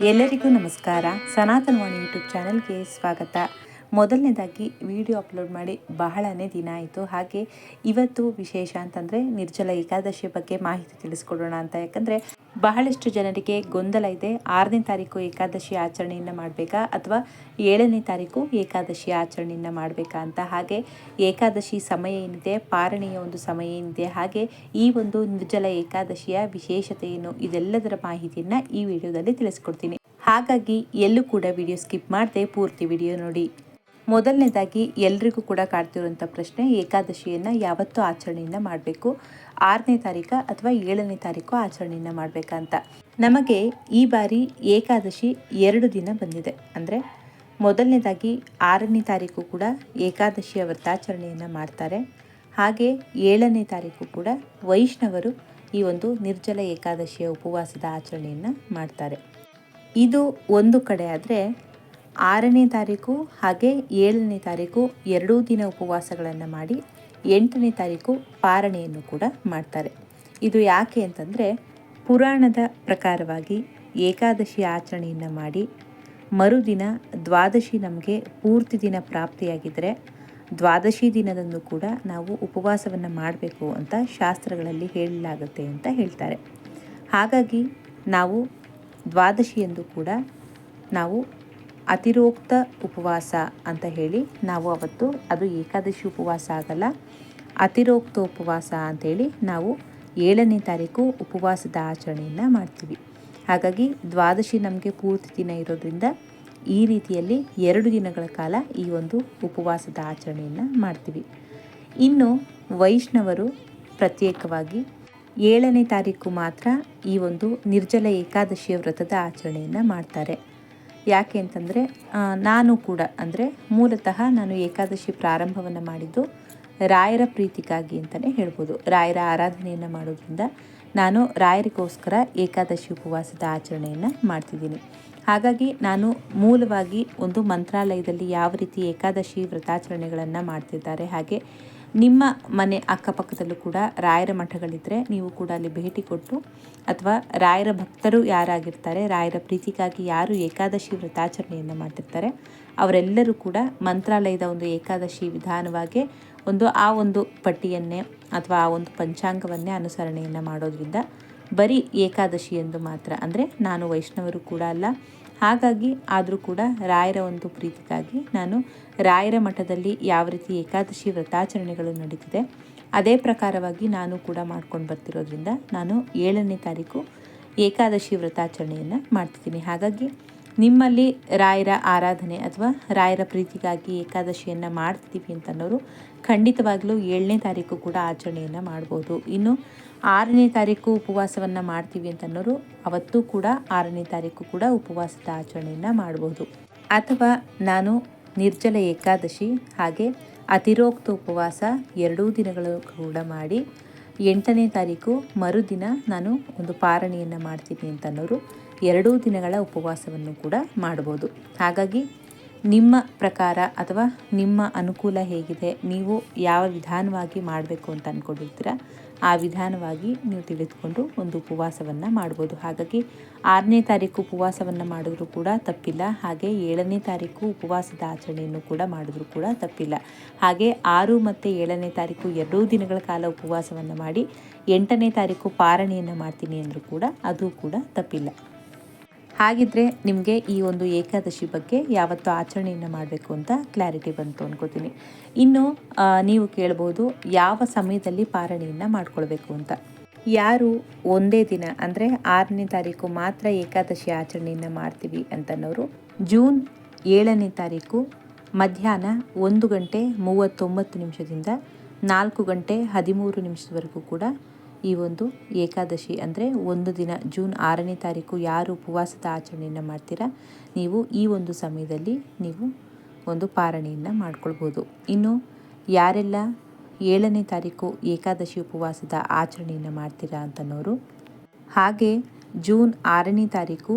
ಎಲ್ಲರಿಗೂ ನಮಸ್ಕಾರ. ಸನಾತನವಾಣಿ ಯೂಟ್ಯೂಬ್ ಚಾನಲ್ಗೆ ಸ್ವಾಗತ. ಮೊದಲನೇದಾಗಿ ವಿಡಿಯೋ ಅಪ್ಲೋಡ್ ಮಾಡಿ ಬಹಳನೇ ದಿನ ಆಯಿತು. ಹಾಗೆ ಇವತ್ತು ವಿಶೇಷ ಅಂತಂದರೆ ನಿರ್ಜಲ ಏಕಾದಶಿ ಬಗ್ಗೆ ಮಾಹಿತಿ ತಿಳಿಸ್ಕೊಡೋಣ ಅಂತ. ಯಾಕಂದರೆ ಬಹಳಷ್ಟು ಜನರಿಗೆ ಗೊಂದಲ ಇದೆ. ಆರನೇ ತಾರೀಕು ಏಕಾದಶಿ ಆಚರಣೆಯನ್ನು ಮಾಡಬೇಕಾ ಅಥವಾ ಏಳನೇ ತಾರೀಕು ಏಕಾದಶಿ ಆಚರಣೆಯನ್ನು ಮಾಡಬೇಕಾ ಅಂತ. ಹಾಗೆ ಏಕಾದಶಿ ಸಮಯ ಏನಿದೆ, ಪಾರಣೆಯ ಒಂದು ಸಮಯ ಏನಿದೆ, ಹಾಗೆ ಈ ಒಂದು ನಿರ್ಜಲ ಏಕಾದಶಿಯ ವಿಶೇಷತೆ ಏನು ಇದೆಲ್ಲದರ ಮಾಹಿತಿಯನ್ನು ಈ ವಿಡಿಯೋದಲ್ಲಿ ತಿಳಿಸ್ಕೊಡ್ತೀನಿ. ಹಾಗಾಗಿ ಎಲ್ಲೂ ಕೂಡ ವಿಡಿಯೋ ಸ್ಕಿಪ್ ಮಾಡದೆ ಪೂರ್ತಿ ವಿಡಿಯೋ ನೋಡಿ. ಮೊದಲನೇದಾಗಿ ಎಲ್ರಿಗೂ ಕೂಡ ಕಾಡ್ತಿರುವಂಥ ಪ್ರಶ್ನೆ, ಏಕಾದಶಿಯನ್ನು ಯಾವತ್ತು ಆಚರಣೆಯಿಂದ ಮಾಡಬೇಕು. ಆರನೇ ತಾರೀಕು ಅಥವಾ ಏಳನೇ ತಾರೀಕು ಆಚರಣೆಯನ್ನು ಮಾಡಬೇಕಂತ. ನಮಗೆ ಈ ಬಾರಿ ಏಕಾದಶಿ ಎರಡು ದಿನ ಬಂದಿದೆ. ಅಂದರೆ ಮೊದಲನೇದಾಗಿ ಆರನೇ ತಾರೀಕು ಕೂಡ ಏಕಾದಶಿಯ ವ್ರತಾಚರಣೆಯನ್ನು ಮಾಡ್ತಾರೆ. ಹಾಗೆ ಏಳನೇ ತಾರೀಕು ಕೂಡ ವೈಷ್ಣವರು ಈ ಒಂದು ನಿರ್ಜಲ ಏಕಾದಶಿಯ ಉಪವಾಸದ ಆಚರಣೆಯನ್ನು ಮಾಡ್ತಾರೆ. ಇದು ಒಂದು ಕಡೆ ಆದರೆ ಆರನೇ ತಾರೀಕು ಹಾಗೆ ಏಳನೇ ತಾರೀಕು ಎರಡೂ ದಿನ ಉಪವಾಸಗಳನ್ನು ಮಾಡಿ ಎಂಟನೇ ತಾರೀಕು ಪಾರಣೆಯನ್ನು ಕೂಡ ಮಾಡ್ತಾರೆ. ಇದು ಯಾಕೆ ಅಂತಂದರೆ ಪುರಾಣದ ಪ್ರಕಾರವಾಗಿ ಏಕಾದಶಿ ಆಚರಣೆಯನ್ನು ಮಾಡಿ ಮರುದಿನ ದ್ವಾದಶಿ ನಮಗೆ ಪೂರ್ತಿ ದಿನ ಪ್ರಾಪ್ತಿಯಾಗಿದ್ದರೆ ದ್ವಾದಶಿ ದಿನದಂದು ಕೂಡ ನಾವು ಉಪವಾಸವನ್ನು ಮಾಡಬೇಕು ಅಂತ ಶಾಸ್ತ್ರಗಳಲ್ಲಿ ಹೇಳಲಾಗುತ್ತೆ ಅಂತ ಹೇಳ್ತಾರೆ. ಹಾಗಾಗಿ ನಾವು ದ್ವಾದಶಿಯಂದು ಕೂಡ ನಾವು ಅತಿರೋಕ್ತ ಉಪವಾಸ ಅಂತ ಹೇಳಿ ನಾವು ಅವತ್ತು ಅದು ಏಕಾದಶಿ ಉಪವಾಸ ಆಗಲ್ಲ. ಅತಿರೋಕ್ತ ಉಪವಾಸ ಅಂಥೇಳಿ ನಾವು ಏಳನೇ ತಾರೀಕು ಉಪವಾಸದ ಆಚರಣೆಯನ್ನು ಮಾಡ್ತೀವಿ. ಹಾಗಾಗಿ ದ್ವಾದಶಿ ನಮಗೆ ಪೂರ್ತಿ ದಿನ ಇರೋದ್ರಿಂದ ಈ ರೀತಿಯಲ್ಲಿ ಎರಡು ದಿನಗಳ ಕಾಲ ಈ ಒಂದು ಉಪವಾಸದ ಆಚರಣೆಯನ್ನು ಮಾಡ್ತೀವಿ. ಇನ್ನು ವೈಷ್ಣವರು ಪ್ರತ್ಯೇಕವಾಗಿ ಏಳನೇ ತಾರೀಕು ಮಾತ್ರ ಈ ಒಂದು ನಿರ್ಜಲ ಏಕಾದಶಿಯ ವ್ರತದ ಆಚರಣೆಯನ್ನು ಮಾಡ್ತಾರೆ. ಯಾಕೆ ಅಂತಂದರೆ ನಾನು ಕೂಡ, ಅಂದರೆ ಮೂಲತಃ ನಾನು ಏಕಾದಶಿ ಪ್ರಾರಂಭವನ್ನು ಮಾಡಿದ್ದು ರಾಯರ ಪ್ರೀತಿಗಾಗಿ ಅಂತಲೇ ಹೇಳ್ಬೋದು. ರಾಯರ ಆರಾಧನೆಯನ್ನು ಮಾಡೋದ್ರಿಂದ ನಾನು ರಾಯರಿಗೋಸ್ಕರ ಏಕಾದಶಿ ಉಪವಾಸದ ಆಚರಣೆಯನ್ನು ಮಾಡ್ತಿದ್ದೀನಿ. ಹಾಗಾಗಿ ನಾನು ಮೂಲವಾಗಿ ಒಂದು ಮಂತ್ರಾಲಯದಲ್ಲಿ ಯಾವ ರೀತಿ ಏಕಾದಶಿ ವ್ರತಾಚರಣೆಗಳನ್ನು ಮಾಡ್ತಿದ್ದಾರೆ, ಹಾಗೆ ನಿಮ್ಮ ಮನೆ ಅಕ್ಕಪಕ್ಕದಲ್ಲೂ ಕೂಡ ರಾಯರ ಮಠಗಳಿದ್ದರೆ ನೀವು ಕೂಡ ಅಲ್ಲಿ ಭೇಟಿ ಕೊಟ್ಟು ಅಥವಾ ರಾಯರ ಭಕ್ತರು ಯಾರಾಗಿರ್ತಾರೆ, ರಾಯರ ಪ್ರೀತಿಗಾಗಿ ಯಾರು ಏಕಾದಶಿ ವ್ರತಾಚರಣೆಯನ್ನು ಮಾಡ್ತಿರ್ತಾರೆ, ಅವರೆಲ್ಲರೂ ಕೂಡ ಮಂತ್ರಾಲಯದ ಒಂದು ಏಕಾದಶಿ ವಿಧಾನವಾಗಿ ಒಂದು ಆ ಒಂದು ಪಟ್ಟಿಯನ್ನೇ ಅಥವಾ ಆ ಒಂದು ಪಂಚಾಂಗವನ್ನೇ ಅನುಸರಣೆಯನ್ನು ಮಾಡೋದ್ರಿಂದ ಬರೀ ಏಕಾದಶಿ ಎಂದು ಮಾತ್ರ. ಅಂದರೆ ನಾನು ವೈಷ್ಣವರು ಕೂಡ ಅಲ್ಲ ಹಾಗಾಗಿ ಆದರೂ ಕೂಡ ರಾಯರ ಒಂದು ಪ್ರೀತಿಗಾಗಿ ನಾನು ರಾಯರ ಮಠದಲ್ಲಿ ಯಾವ ರೀತಿ ಏಕಾದಶಿ ವ್ರತಾಚರಣೆಗಳು ನಡೀತಿದೆ, ಅದೇ ಪ್ರಕಾರವಾಗಿ ನಾನು ಕೂಡ ಮಾಡ್ಕೊಂಡು ಬರ್ತಿರೋದ್ರಿಂದ ನಾನು ಏಳನೇ ತಾರೀಕು ಏಕಾದಶಿ ವ್ರತಾಚರಣೆಯನ್ನು ಮಾಡ್ತಿದ್ದೀನಿ. ಹಾಗಾಗಿ ನಿಮ್ಮಲ್ಲಿ ರಾಯರ ಆರಾಧನೆ ಅಥವಾ ರಾಯರ ಪ್ರೀತಿಗಾಗಿ ಏಕಾದಶಿಯನ್ನು ಮಾಡ್ತೀವಿ ಅಂತನ್ನೋರು ಖಂಡಿತವಾಗಲೂ ಏಳನೇ ತಾರೀಕು ಕೂಡ ಆಚರಣೆಯನ್ನು ಮಾಡ್ಬೋದು. ಇನ್ನು ಆರನೇ ತಾರೀಕು ಉಪವಾಸವನ್ನು ಮಾಡ್ತೀವಿ ಅಂತ ಅನ್ನೋರು ಅವತ್ತು ಕೂಡ ಆರನೇ ತಾರೀಕು ಕೂಡ ಉಪವಾಸದ ಆಚರಣೆಯನ್ನು ಮಾಡಬಹುದು ಅಥವಾ ನಾನು ನಿರ್ಜಲ ಏಕಾದಶಿ ಹಾಗೆ ಅತಿರೋಕ್ತ ಉಪವಾಸ ಎರಡೂ ದಿನಗಳು ಕೂಡ ಮಾಡಿ ಎಂಟನೇ ತಾರೀಕು ಮರುದಿನ ನಾನು ಒಂದು ಪಾರಣೆಯನ್ನು ಮಾಡ್ತೀನಿ ಅಂತನ್ನೋರು ಎರಡೂ ದಿನಗಳ ಉಪವಾಸವನ್ನು ಕೂಡ ಮಾಡ್ಬೋದು. ಹಾಗಾಗಿ ನಿಮ್ಮ ಪ್ರಕಾರ ಅಥವಾ ನಿಮ್ಮ ಅನುಕೂಲ ಹೇಗಿದೆ, ನೀವು ಯಾವ ವಿಧಾನವಾಗಿ ಮಾಡಬೇಕು ಅಂತ ಅಂದ್ಕೊಂಡಿರ್ತೀರ ಆ ವಿಧಾನವಾಗಿ ನೀವು ತಿಳಿದುಕೊಂಡು ಒಂದು ಉಪವಾಸವನ್ನು ಮಾಡ್ಬೋದು. ಹಾಗಾಗಿ ಆರನೇ ತಾರೀಕು ಉಪವಾಸವನ್ನು ಮಾಡಿದ್ರೂ ಕೂಡ ತಪ್ಪಿಲ್ಲ. ಹಾಗೆ ಏಳನೇ ತಾರೀಕು ಉಪವಾಸದ ಆಚರಣೆಯನ್ನು ಕೂಡ ಮಾಡಿದ್ರೂ ಕೂಡ ತಪ್ಪಿಲ್ಲ. ಹಾಗೆ ಆರು ಮತ್ತು ಏಳನೇ ತಾರೀಕು ಎರಡೂ ದಿನಗಳ ಕಾಲ ಉಪವಾಸವನ್ನು ಮಾಡಿ ಎಂಟನೇ ತಾರೀಕು ಪಾರಣೆಯನ್ನು ಮಾಡ್ತೀನಿ ಅಂದರೂ ಕೂಡ ಅದು ಕೂಡ ತಪ್ಪಿಲ್ಲ. ಹಾಗಿದ್ರೆ ನಿಮಗೆ ಈ ಒಂದು ಏಕಾದಶಿ ಬಗ್ಗೆ ಯಾವತ್ತು ಆಚರಣೆಯನ್ನು ಮಾಡಬೇಕು ಅಂತ ಕ್ಲಾರಿಟಿ ಬಂತು ಅಂದ್ಕೋತೀನಿ ಇನ್ನು ನೀವು ಕೇಳ್ಬೋದು ಯಾವ ಸಮಯದಲ್ಲಿ ಪಾರಣೆಯನ್ನು ಮಾಡ್ಕೊಳ್ಬೇಕು ಅಂತ. ಯಾರು ಒಂದೇ ದಿನ, ಅಂದರೆ ಆರನೇ ತಾರೀಕು ಮಾತ್ರ ಏಕಾದಶಿ ಆಚರಣೆಯನ್ನು ಮಾಡ್ತೀವಿ ಅಂತನೋರು ಜೂನ್ ಏಳನೇ ತಾರೀಕು ಮಧ್ಯಾಹ್ನ ಒಂದು ಗಂಟೆ ಮೂವತ್ತೊಂಬತ್ತು ನಿಮಿಷದಿಂದ ನಾಲ್ಕು ಗಂಟೆ ಹದಿಮೂರು ನಿಮಿಷದವರೆಗೂ ಕೂಡ ಈ ಒಂದು ಏಕಾದಶಿ ಅಂದರೆ ಒಂದು ದಿನ ಜೂನ್ ಆರನೇ ತಾರೀಕು ಯಾರು ಉಪವಾಸದ ಆಚರಣೆಯನ್ನು ಮಾಡ್ತೀರಾ, ನೀವು ಈ ಒಂದು ಸಮಯದಲ್ಲಿ ನೀವು ಒಂದು ಪಾರಣೆಯನ್ನು ಮಾಡ್ಕೊಳ್ಬೋದು. ಇನ್ನು ಯಾರೆಲ್ಲ ಏಳನೇ ತಾರೀಕು ಏಕಾದಶಿ ಉಪವಾಸದ ಆಚರಣೆಯನ್ನು ಮಾಡ್ತೀರಾ ಅಂತನೋರು, ಹಾಗೆ ಜೂನ್ ಆರನೇ ತಾರೀಕು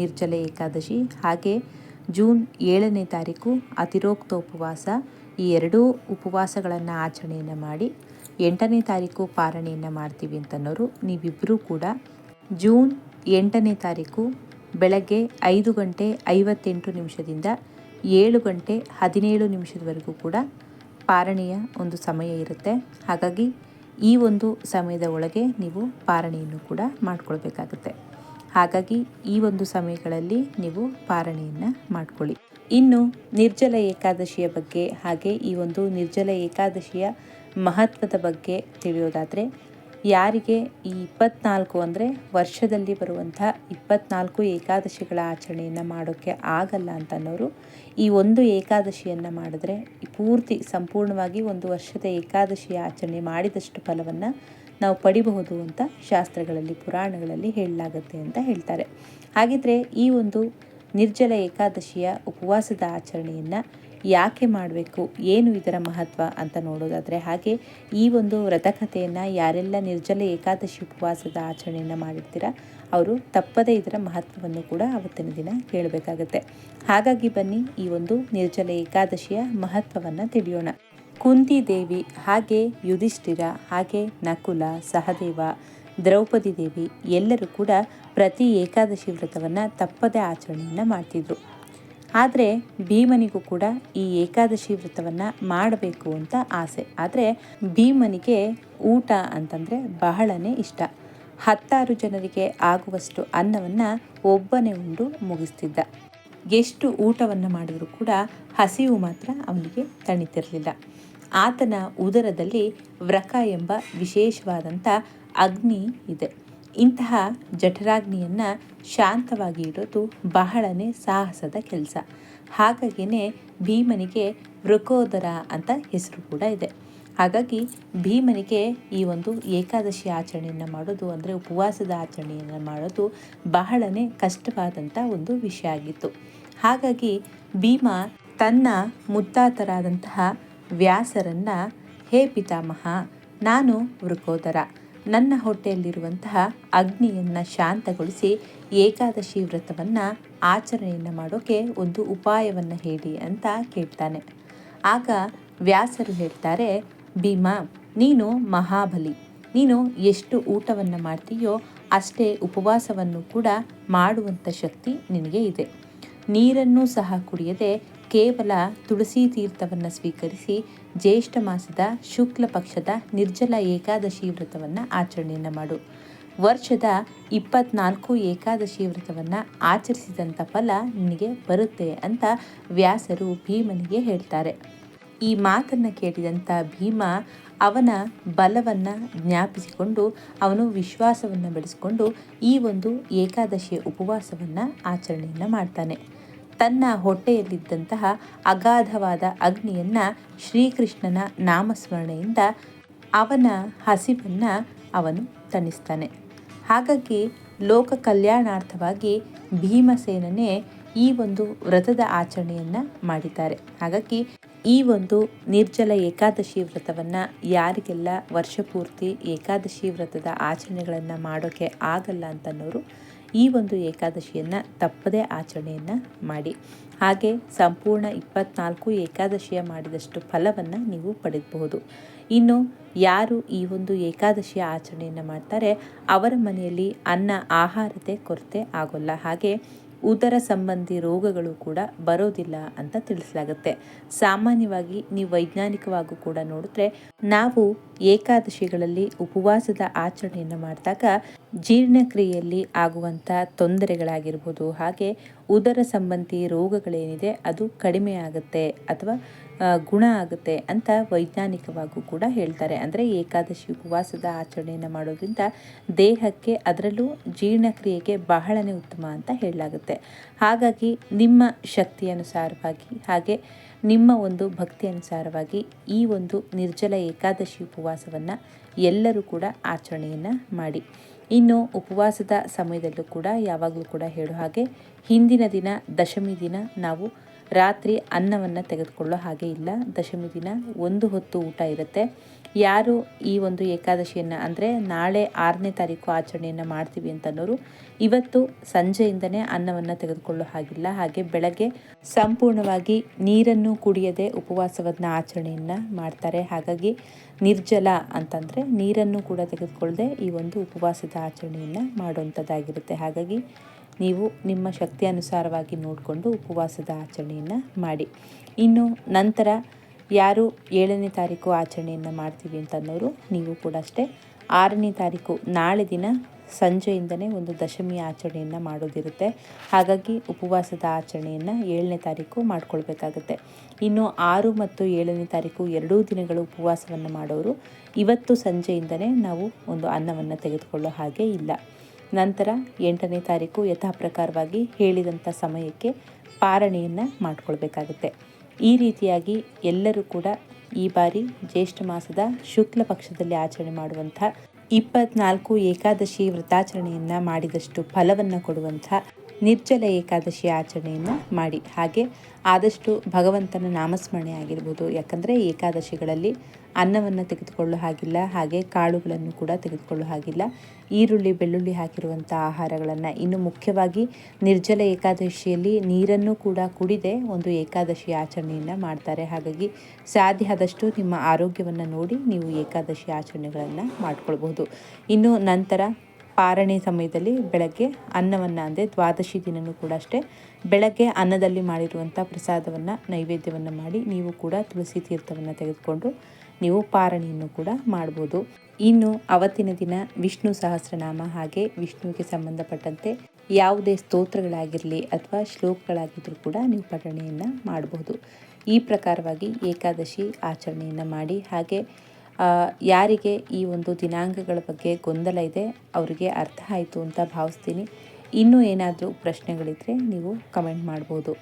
ನಿರ್ಜಲ ಏಕಾದಶಿ, ಹಾಗೆ ಜೂನ್ ಏಳನೇ ತಾರೀಕು ಅತಿರೋಕ್ತ ಉಪವಾಸ, ಈ ಎರಡೂ ಉಪವಾಸಗಳನ್ನು ಆಚರಣೆಯನ್ನು ಮಾಡಿ ಎಂಟನೇ ತಾರೀಕು ಪಾರಣೆಯನ್ನು ಮಾಡ್ತೀವಿ ಅಂತನ್ನೋರು ನೀವಿಬ್ಬರೂ ಕೂಡ ಜೂನ್ ಎಂಟನೇ ತಾರೀಕು ಬೆಳಗ್ಗೆ ಐದು ಗಂಟೆ ಐವತ್ತೆಂಟು ನಿಮಿಷದಿಂದ ಏಳು ಗಂಟೆ ಹದಿನೇಳು ನಿಮಿಷದವರೆಗೂ ಕೂಡ ಪಾರಣೆಯ ಒಂದು ಸಮಯ ಇರುತ್ತೆ. ಹಾಗಾಗಿ ಈ ಒಂದು ಸಮಯದ ಒಳಗೆ ನೀವು ಪಾರಣೆಯನ್ನು ಕೂಡ ಮಾಡಿಕೊಳ್ಬೇಕಾಗುತ್ತೆ. ಹಾಗಾಗಿ ಈ ಒಂದು ಸಮಯಗಳಲ್ಲಿ ನೀವು ಪಾರಣೆಯನ್ನು ಮಾಡ್ಕೊಳ್ಳಿ. ಇನ್ನು ನಿರ್ಜಲ ಏಕಾದಶಿಯ ಬಗ್ಗೆ ಹಾಗೆ ಈ ಒಂದು ನಿರ್ಜಲ ಏಕಾದಶಿಯ ಮಹತ್ವದ ಬಗ್ಗೆ ತಿಳಿಯೋದಾದರೆ, ಯಾರಿಗೆ ಈ ಇಪ್ಪತ್ನಾಲ್ಕು ಅಂದರೆ ವರ್ಷದಲ್ಲಿ ಬರುವಂಥ ಇಪ್ಪತ್ನಾಲ್ಕು ಏಕಾದಶಿಗಳ ಆಚರಣೆಯನ್ನು ಮಾಡೋಕ್ಕೆ ಆಗಲ್ಲ ಅಂತ ಅನ್ನೋರು ಈ ಒಂದು ಏಕಾದಶಿಯನ್ನು ಮಾಡಿದ್ರೆ ಪೂರ್ತಿ ಸಂಪೂರ್ಣವಾಗಿ ಒಂದು ವರ್ಷದ ಏಕಾದಶಿಯ ಆಚರಣೆ ಮಾಡಿದಷ್ಟು ಫಲವನ್ನು ನಾವು ಪಡಿಬಹುದು ಅಂತ ಶಾಸ್ತ್ರಗಳಲ್ಲಿ, ಪುರಾಣಗಳಲ್ಲಿ ಹೇಳಲಾಗುತ್ತೆ ಅಂತ ಹೇಳ್ತಾರೆ. ಹಾಗಿದ್ರೆ ಈ ಒಂದು ನಿರ್ಜಲ ಏಕಾದಶಿಯ ಉಪವಾಸದ ಆಚರಣೆಯನ್ನು ಯಾಕೆ ಮಾಡಬೇಕು? ಏನು ಇದರ ಮಹತ್ವ ಅಂತ ನೋಡೋದಾದರೆ ಹಾಗೆ ಈ ಒಂದು ವ್ರತಕಥೆಯನ್ನು ಯಾರೆಲ್ಲ ನಿರ್ಜಲ ಏಕಾದಶಿ ಉಪವಾಸದ ಆಚರಣೆಯನ್ನು ಮಾಡಿರ್ತೀರ, ಅವರು ತಪ್ಪದೇ ಇದರ ಮಹತ್ವವನ್ನು ಕೂಡ ಅವತ್ತಿನ ದಿನ ಕೇಳಬೇಕಾಗತ್ತೆ. ಹಾಗಾಗಿ ಬನ್ನಿ ಈ ಒಂದು ನಿರ್ಜಲ ಏಕಾದಶಿಯ ಮಹತ್ವವನ್ನು ತಿಳಿಯೋಣ. ಕುಂತಿ ದೇವಿ ಹಾಗೆ ಯುಧಿಷ್ಠಿರ, ಹಾಗೆ ನಕುಲ, ಸಹದೇವ, ದ್ರೌಪದಿ ದೇವಿ ಎಲ್ಲರೂ ಕೂಡ ಪ್ರತಿ ಏಕಾದಶಿ ವ್ರತವನ್ನು ತಪ್ಪದೇ ಆಚರಣೆಯನ್ನು ಮಾಡ್ತಿದ್ರು. ಆದರೆ ಭೀಮನಿಗೂ ಕೂಡ ಈ ಏಕಾದಶಿ ವ್ರತವನ್ನು ಮಾಡಬೇಕು ಅಂತ ಆಸೆ. ಆದರೆ ಭೀಮನಿಗೆ ಊಟ ಅಂತಂದರೆ ಬಹಳನೇ ಇಷ್ಟ. ಹತ್ತಾರು ಜನರಿಗೆ ಆಗುವಷ್ಟು ಅನ್ನವನ್ನು ಒಬ್ಬನೇ ಉಂಡು ಮುಗಿಸ್ತಿದ್ದ. ಎಷ್ಟು ಊಟವನ್ನು ಮಾಡಿದರೂ ಕೂಡ ಹಸಿವು ಮಾತ್ರ ಅವನಿಗೆ ತಣಿತಿರಲಿಲ್ಲ. ಆತನ ಉದರದಲ್ಲಿ ವ್ರಕ ಎಂಬ ವಿಶೇಷವಾದಂಥ ಅಗ್ನಿ ಇದೆ. ಇಂತಹ ಜಠರಾಗ್ನಿಯನ್ನು ಶಾಂತವಾಗಿ ಇಡೋದು ಬಹಳನೇ ಸಾಹಸದ ಕೆಲಸ. ಹಾಗಾಗಿಯೇ ಭೀಮನಿಗೆ ವೃಕೋದರ ಅಂತ ಹೆಸರು ಕೂಡ ಇದೆ. ಹಾಗಾಗಿ ಭೀಮನಿಗೆ ಈ ಒಂದು ಏಕಾದಶಿ ಆಚರಣೆಯನ್ನು ಮಾಡೋದು ಅಂದರೆ ಉಪವಾಸದ ಆಚರಣೆಯನ್ನು ಮಾಡೋದು ಬಹಳನೇ ಕಷ್ಟವಾದಂಥ ಒಂದು ವಿಷಯ ಆಗಿತ್ತು. ಹಾಗಾಗಿ ಭೀಮ ತನ್ನ ಮುತ್ತಾತರಾದಂತಹ ವ್ಯಾಸರನ್ನು, ಹೇ ಪಿತಾಮಹ, ನಾನು ವೃಕೋದರ ನನ್ನ ಹೊಟ್ಟೆಯಲ್ಲಿರುವಂತಹ ಅಗ್ನಿಯನ್ನು ಶಾಂತಗೊಳಿಸಿ ಏಕಾದಶಿ ವ್ರತವನ್ನು ಆಚರಣೆಯನ್ನು ಮಾಡೋಕ್ಕೆ ಒಂದು ಉಪಾಯವನ್ನು ಹೇಳಿ ಅಂತ ಕೇಳ್ತಾನೆ. ಆಗ ವ್ಯಾಸರು ಹೇಳ್ತಾರೆ, ಭೀಮಾ, ನೀನು ಮಹಾಬಲಿ. ನೀನು ಎಷ್ಟು ಊಟವನ್ನು ಮಾಡ್ತೀಯೋ ಅಷ್ಟೇ ಉಪವಾಸವನ್ನು ಕೂಡ ಮಾಡುವಂಥ ಶಕ್ತಿ ನಿನಗೆ ಇದೆ. ನೀರನ್ನು ಸಹ ಕುಡಿಯದೆ ಕೇವಲ ತುಳಸಿ ತೀರ್ಥವನ್ನು ಸ್ವೀಕರಿಸಿ ಜ್ಯೇಷ್ಠ ಮಾಸದ ಶುಕ್ಲ ಪಕ್ಷದ ನಿರ್ಜಲ ಏಕಾದಶಿ ವ್ರತವನ್ನು ಆಚರಣೆಯನ್ನು ಮಾಡು. ವರ್ಷದ ಇಪ್ಪತ್ನಾಲ್ಕು ಏಕಾದಶಿ ವ್ರತವನ್ನು ಆಚರಿಸಿದಂಥ ಫಲ ನಿನಗೆ ಬರುತ್ತೆ ಅಂತ ವ್ಯಾಸರು ಭೀಮನಿಗೆ ಹೇಳ್ತಾರೆ. ಈ ಮಾತನ್ನು ಕೇಳಿದಂಥ ಭೀಮ ಅವನ ಬಲವನ್ನು ಜ್ಞಾಪಿಸಿಕೊಂಡು, ಅವನು ವಿಶ್ವಾಸವನ್ನು ಬೆಳೆಸಿಕೊಂಡು ಈ ಒಂದು ಏಕಾದಶಿಯ ಉಪವಾಸವನ್ನು ಆಚರಣೆಯನ್ನು ಮಾಡ್ತಾನೆ. ತನ್ನ ಹೊಟ್ಟೆಯಲ್ಲಿದ್ದಂತಹ ಅಗಾಧವಾದ ಅಗ್ನಿಯನ್ನು ಶ್ರೀಕೃಷ್ಣನ ನಾಮಸ್ಮರಣೆಯಿಂದ ಅವನ ಹಸಿವನ್ನು ಅವನು ತಣಿಸ್ತಾನೆ. ಹಾಗಾಗಿ ಲೋಕ ಕಲ್ಯಾಣಾರ್ಥವಾಗಿ ಭೀಮಸೇನನೇ ಈ ಒಂದು ವ್ರತದ ಆಚರಣೆಯನ್ನು ಮಾಡಿದ್ದಾರೆ. ಹಾಗಾಗಿ ಈ ಒಂದು ನಿರ್ಜಲ ಏಕಾದಶಿ ವ್ರತವನ್ನು ಯಾರಿಗೆಲ್ಲ ವರ್ಷಪೂರ್ತಿ ಏಕಾದಶಿ ವ್ರತದ ಆಚರಣೆಗಳನ್ನು ಮಾಡೋಕ್ಕೆ ಆಗಲ್ಲ ಅಂತನ್ನೋರು ಈ ಒಂದು ಏಕಾದಶಿಯನ್ನು ತಪ್ಪದೇ ಆಚರಣೆಯನ್ನು ಮಾಡಿ. ಹಾಗೆ ಸಂಪೂರ್ಣ ಇಪ್ಪತ್ನಾಲ್ಕು ಏಕಾದಶಿಯ ಮಾಡಿದಷ್ಟು ಫಲವನ್ನು ನೀವು ಪಡೆಯಬಹುದು. ಇನ್ನು ಯಾರು ಈ ಒಂದು ಏಕಾದಶಿಯ ಆಚರಣೆಯನ್ನು ಮಾಡ್ತಾರೆ, ಅವರ ಮನೆಯಲ್ಲಿ ಅನ್ನ ಆಹಾರತೆ ಕೊರತೆ ಆಗೋಲ್ಲ. ಹಾಗೆ ಉದರ ಸಂಬಂಧಿ ರೋಗಗಳು ಕೂಡ ಬರೋದಿಲ್ಲ ಅಂತ ತಿಳಿಸಲಾಗುತ್ತೆ. ಸಾಮಾನ್ಯವಾಗಿ ನೀವು ವೈಜ್ಞಾನಿಕವಾಗೂ ಕೂಡ ನೋಡಿದ್ರೆ ನಾವು ಏಕಾದಶಿಗಳಲ್ಲಿ ಉಪವಾಸದ ಆಚರಣೆಯನ್ನು ಮಾಡಿದಾಗ ಜೀರ್ಣಕ್ರಿಯೆಯಲ್ಲಿ ಆಗುವಂಥ ತೊಂದರೆಗಳಾಗಿರ್ಬೋದು, ಹಾಗೆ ಉದರ ಸಂಬಂಧಿ ರೋಗಗಳೇನಿದೆ ಅದು ಕಡಿಮೆ ಆಗುತ್ತೆ ಅಥವಾ ಗುಣ ಆಗುತ್ತೆ ಅಂತ ವೈಜ್ಞಾನಿಕವಾಗೂ ಕೂಡ ಹೇಳ್ತಾರೆ. ಅಂದರೆ ಏಕಾದಶಿ ಉಪವಾಸದ ಆಚರಣೆಯನ್ನು ಮಾಡೋದ್ರಿಂದ ದೇಹಕ್ಕೆ ಅದರಲ್ಲೂ ಜೀರ್ಣಕ್ರಿಯೆಗೆ ಬಹಳನೇ ಉತ್ತಮ ಅಂತ ಹೇಳಲಾಗುತ್ತೆ. ಹಾಗಾಗಿ ನಿಮ್ಮ ಶಕ್ತಿ ಅನುಸಾರವಾಗಿ ಹಾಗೆ ನಿಮ್ಮ ಒಂದು ಭಕ್ತಿ ಅನುಸಾರವಾಗಿ ಈ ಒಂದು ನಿರ್ಜಲ ಏಕಾದಶಿ ಉಪವಾಸವನ್ನು ಎಲ್ಲರೂ ಕೂಡ ಆಚರಣೆಯನ್ನು ಮಾಡಿ. ಇನ್ನು ಉಪವಾಸದ ಸಮಯದಲ್ಲೂ ಕೂಡ ಯಾವಾಗಲೂ ಕೂಡ ಹೇಳೋ ಹಾಗೆ ಹಿಂದಿನ ದಿನ, ದಶಮಿ ದಿನ ನಾವು ರಾತ್ರಿ ಅನ್ನವನ್ನು ತೆಗೆದುಕೊಳ್ಳೋ ಹಾಗೆ ಇಲ್ಲ. ದಶಮಿ ದಿನ ಒಂದು ಹೊತ್ತು ಊಟ ಇರುತ್ತೆ. ಯಾರು ಈ ಒಂದು ಏಕಾದಶಿಯನ್ನು ಅಂದರೆ ನಾಳೆ ಆರನೇ ತಾರೀಕು ಆಚರಣೆಯನ್ನು ಮಾಡ್ತೀವಿ ಅಂತನೋರು ಇವತ್ತು ಸಂಜೆಯಿಂದನೇ ಅನ್ನವನ್ನು ತೆಗೆದುಕೊಳ್ಳೋ ಹಾಗಿಲ್ಲ. ಹಾಗೆ ಬೆಳಗ್ಗೆ ಸಂಪೂರ್ಣವಾಗಿ ನೀರನ್ನು ಕುಡಿಯದೆ ಉಪವಾಸವನ್ನು ಆಚರಣೆಯನ್ನು ಮಾಡ್ತಾರೆ. ಹಾಗಾಗಿ ನಿರ್ಜಲ ಅಂತಂದರೆ ನೀರನ್ನು ಕೂಡ ತೆಗೆದುಕೊಳ್ಳದೆ ಈ ಒಂದು ಉಪವಾಸದ ಆಚರಣೆಯನ್ನು ಮಾಡುವಂಥದ್ದಾಗಿರುತ್ತೆ. ಹಾಗಾಗಿ ನೀವು ನಿಮ್ಮ ಶಕ್ತಿ ಅನುಸಾರವಾಗಿ ನೋಡಿಕೊಂಡು ಉಪವಾಸದ ಆಚರಣೆಯನ್ನು ಮಾಡಿ. ಇನ್ನು ನಂತರ ಯಾರು ಏಳನೇ ತಾರೀಕು ಆಚರಣೆಯನ್ನು ಮಾಡ್ತೀವಿ ಅಂತನ್ನೋರು ನೀವು ಕೂಡ ಅಷ್ಟೇ ಆರನೇ ತಾರೀಕು ನಾಳೆ ದಿನ ಸಂಜೆಯಿಂದನೇ ಒಂದು ದಶಮಿ ಆಚರಣೆಯನ್ನು ಮಾಡೋದಿರುತ್ತೆ. ಹಾಗಾಗಿ ಉಪವಾಸದ ಆಚರಣೆಯನ್ನು ಏಳನೇ ತಾರೀಕು ಮಾಡಿಕೊಳ್ಬೇಕಾಗುತ್ತೆ. ಇನ್ನು ಆರು ಮತ್ತು ಏಳನೇ ತಾರೀಕು ಎರಡೂ ದಿನಗಳು ಉಪವಾಸವನ್ನು ಮಾಡೋರು ಇವತ್ತು ಸಂಜೆಯಿಂದನೇ ನಾವು ಒಂದು ಅನ್ನವನ್ನು ತೆಗೆದುಕೊಳ್ಳೋ ಹಾಗೆ ಇಲ್ಲ. ನಂತರ ಎಂಟನೇ ತಾರೀಕು ಯಥಾ ಪ್ರಕಾರವಾಗಿ ಹೇಳಿದಂಥ ಸಮಯಕ್ಕೆ ಪಾರಣೆಯನ್ನು ಮಾಡಿಕೊಳ್ಬೇಕಾಗುತ್ತೆ. ಈ ರೀತಿಯಾಗಿ ಎಲ್ಲರೂ ಕೂಡ ಈ ಬಾರಿ ಜ್ಯೇಷ್ಠ ಮಾಸದ ಶುಕ್ಲ ಪಕ್ಷದಲ್ಲಿ ಆಚರಣೆ ಮಾಡುವಂಥ ಇಪ್ಪತ್ನಾಲ್ಕು ಏಕಾದಶಿ ವ್ರತಾಚರಣೆಯನ್ನು ಮಾಡಿದಷ್ಟು ಫಲವನ್ನು ಕೊಡುವಂಥ ನಿರ್ಜಲ ಏಕಾದಶಿ ಆಚರಣೆಯನ್ನು ಮಾಡಿ. ಹಾಗೆ ಆದಷ್ಟು ಭಗವಂತನ ನಾಮಸ್ಮರಣೆ ಆಗಿರ್ಬೋದು. ಯಾಕಂದರೆ ಏಕಾದಶಿಗಳಲ್ಲಿ ಅನ್ನವನ್ನು ತೆಗೆದುಕೊಳ್ಳೋ ಹಾಗಿಲ್ಲ, ಹಾಗೆ ಕಾಳುಗಳನ್ನು ಕೂಡ ತೆಗೆದುಕೊಳ್ಳೋ ಹಾಗಿಲ್ಲ. ಈರುಳ್ಳಿ, ಬೆಳ್ಳುಳ್ಳಿ ಹಾಕಿರುವಂಥ ಆಹಾರಗಳನ್ನು ಇನ್ನು ಮುಖ್ಯವಾಗಿ ನಿರ್ಜಲ ಏಕಾದಶಿಯಲ್ಲಿ ನೀರನ್ನು ಕೂಡ ಕುಡಿದೆ ಒಂದು ಏಕಾದಶಿ ಆಚರಣೆಯನ್ನು ಮಾಡ್ತಾರೆ. ಹಾಗಾಗಿ ಸಾಧ್ಯ ಆದಷ್ಟು ನಿಮ್ಮ ಆರೋಗ್ಯವನ್ನು ನೋಡಿ ನೀವು ಏಕಾದಶಿ ಆಚರಣೆಗಳನ್ನು ಮಾಡ್ಕೊಳ್ಬಹುದು. ಇನ್ನು ನಂತರ ಪಾರಣೆ ಸಮಯದಲ್ಲಿ ಬೆಳಗ್ಗೆ ಅನ್ನವನ್ನು ಅಂದರೆ ದ್ವಾದಶಿ ದಿನವೂ ಕೂಡ ಅಷ್ಟೇ. ಬೆಳಗ್ಗೆ ಅನ್ನದಲ್ಲಿ ಮಾಡಿರುವಂಥ ಪ್ರಸಾದವನ್ನು ನೈವೇದ್ಯವನ್ನು ಮಾಡಿ ನೀವು ಕೂಡ ತುಳಸಿ ತೀರ್ಥವನ್ನು ತೆಗೆದುಕೊಂಡು ನೀವು ಪಾರಣಿಯನ್ನು ಕೂಡ ಮಾಡ್ಬೋದು. ಇನ್ನು ಅವತ್ತಿನ ದಿನ ವಿಷ್ಣು ಸಹಸ್ರನಾಮ ಹಾಗೆ ವಿಷ್ಣುವಿಗೆ ಸಂಬಂಧಪಟ್ಟಂತೆ ಯಾವುದೇ ಸ್ತೋತ್ರಗಳಾಗಿರಲಿ ಅಥವಾ ಶ್ಲೋಕಗಳಾಗಿದ್ದರೂ ಕೂಡ ನೀವು ಪಠಣೆಯನ್ನು ಮಾಡಬಹುದು ಈ ಪ್ರಕಾರವಾಗಿ ಏಕಾದಶಿ ಆಚರಣೆಯನ್ನು ಮಾಡಿ ಹಾಗೆ ಯಾರಿಗೆ ಈ ಒಂದು ದಿನಾಂಕಗಳ ಬಗ್ಗೆ ಗೊಂದಲ ಇದೆ, ಅವರಿಗೆ ಅರ್ಥ ಆಯಿತು ಅಂತ ಭಾವಿಸ್ತೀನಿ. ಇನ್ನೂ ಏನಾದರೂ ಪ್ರಶ್ನೆಗಳಿದ್ದರೆ ನೀವು ಕಮೆಂಟ್ ಮಾಡ್ಬೋದು.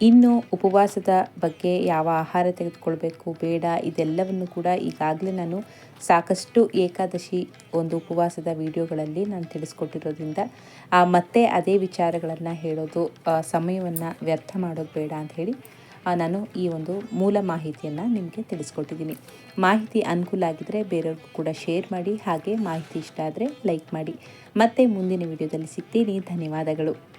ಇನ್ನು ಉಪವಾಸದ ಬಗ್ಗೆ ಯಾವ ಆಹಾರ ತೆಗೆದುಕೊಳ್ಬೇಕು, ಬೇಡ, ಇದೆಲ್ಲವನ್ನು ಕೂಡ ಈಗಾಗಲೇ ನಾನು ಸಾಕಷ್ಟು ಏಕಾದಶಿ ಒಂದು ಉಪವಾಸದ ವಿಡಿಯೋಗಳಲ್ಲಿ ನಾನು ತಿಳಿಸ್ಕೊಟ್ಟಿರೋದ್ರಿಂದ ಮತ್ತೆ ಅದೇ ವಿಚಾರಗಳನ್ನು ಹೇಳೋದು ಸಮಯವನ್ನು ವ್ಯರ್ಥ ಮಾಡೋದು ಬೇಡ ಅಂತ ಹೇಳಿ ನಾನು ಈ ಒಂದು ಮೂಲ ಮಾಹಿತಿಯನ್ನು ನಿಮಗೆ ತಿಳಿಸ್ಕೊಟ್ಟಿದ್ದೀನಿ. ಮಾಹಿತಿ ಅನುಕೂಲ ಆಗಿದ್ದರೆ ಬೇರೆಯವ್ರಿಗೂ ಕೂಡ ಶೇರ್ ಮಾಡಿ, ಹಾಗೆ ಮಾಹಿತಿ ಇಷ್ಟ ಆದರೆ ಲೈಕ್ ಮಾಡಿ. ಮತ್ತೆ ಮುಂದಿನ ವಿಡಿಯೋದಲ್ಲಿ ಸಿಗ್ತೀನಿ. ಧನ್ಯವಾದಗಳು.